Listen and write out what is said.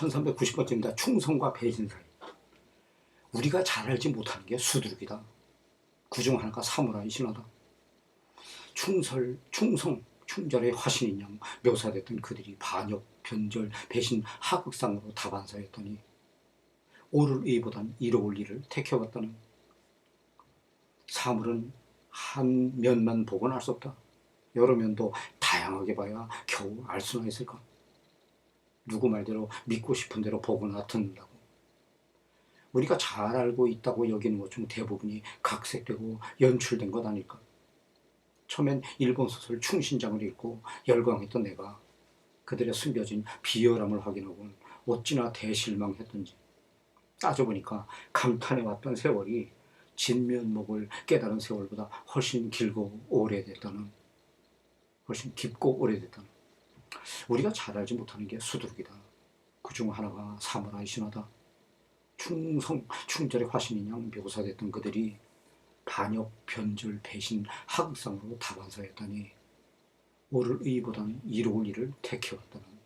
1390번째입니다. 충성과 배신 사이. 우리가 잘 알지 못하는 게 수두룩이다. 그중 하나가 사무라이 신화다. 충설, 충성, 충절의 화신인 양 묘사됐던 그들이 반역, 변절, 배신, 하극상으로 다반사였더니 옳을 의보단 이로울 일을 택해왔다는 사물은 한 면만 보고는 알수 없다. 여러 면도 다양하게 봐야 겨우 알 수나 있을까? 누구 말대로 믿고 싶은 대로 보거나 듣는다고. 우리가 잘 알고 있다고 여기는 것 중 대부분이 각색되고 연출된 것 아닐까? 처음엔 일본 소설 충신장을 읽고 열광했던 내가 그들의 숨겨진 비열함을 확인하고는 어찌나 대실망했던지 따져보니까 감탄해왔던 세월이 진면목을 깨달은 세월보다 훨씬 길고 오래됐다는 훨씬 깊고 오래됐다는 우리가 잘 알지 못하는 게 수두룩이다. 그 중 하나가 사무라이 신화다. 충성, 충절의 화신인 양 묘사됐던 그들이 반역, 변절, 배신, 하극상으로 다반사였다니 옳을 의보다는 이로울 일을 택해왔다는